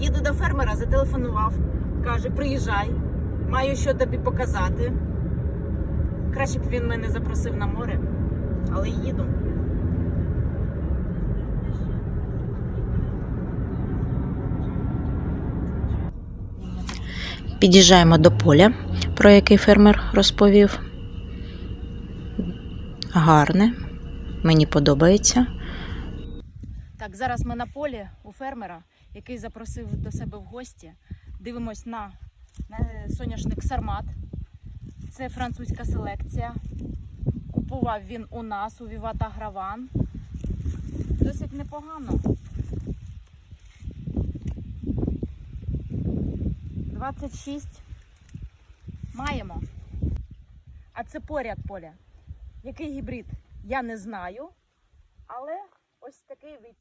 Їду до фермера, зателефонував. Каже, приїжджай, маю що тобі показати. Краще б він мене запросив на море, але їду. Під'їжджаємо до поля, про який фермер розповів. Гарне, мені подобається. Так, зараз ми на полі у фермера, який запросив до себе в гості. Дивимось на, соняшник Сармат. Це французька селекція. Купував він у нас у Вівата Граван. Досить непогано. 26 маємо. А це поряд поля. Який гібрид? Я не знаю. Але ось такий від